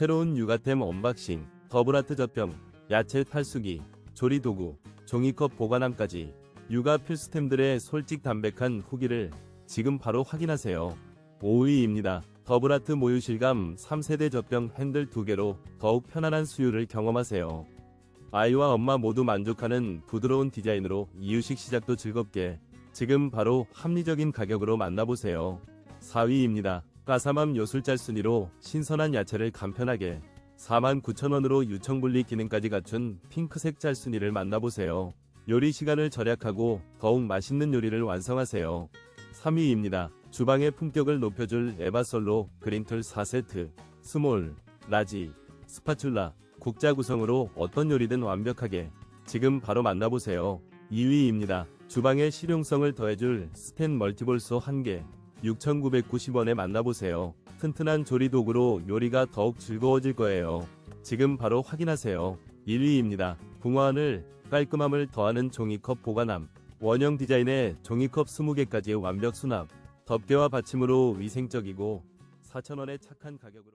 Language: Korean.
새로운 육아템 언박싱, 더블아트 젖병, 야채 탈수기, 조리도구, 종이컵 보관함까지 육아 필수템들의 솔직 담백한 후기를 지금 바로 확인하세요. 5위입니다. 더블아트 모유실감 3세대 젖병 핸들 2개로 더욱 편안한 수유를 경험하세요. 아이와 엄마 모두 만족하는 부드러운 디자인으로 이유식 시작도 즐겁게 지금 바로 합리적인 가격으로 만나보세요. 4위입니다. 까사맘 요술짤순이로 신선한 야채를 간편하게 49,000원으로 유청분리 기능까지 갖춘 핑크색 짤순이를 만나보세요. 요리 시간을 절약하고 더욱 맛있는 요리를 완성하세요. 3위입니다. 주방의 품격을 높여줄 에바솔로 그린툴 4세트, 스몰, 라지, 스파츌라, 국자 구성으로 어떤 요리든 완벽하게 지금 바로 만나보세요. 2위입니다. 주방의 실용성을 더해줄 스텐 멀티볼소 1개 6,990원에 만나보세요. 튼튼한 조리도구로 요리가 더욱 즐거워질 거예요. 지금 바로 확인하세요. 1위입니다. 붕어하늘 깔끔함을 더하는 종이컵 보관함 원형 디자인의 종이컵 20개까지 완벽 수납 덮개와 받침으로 위생적이고 4,000원의 착한 가격으로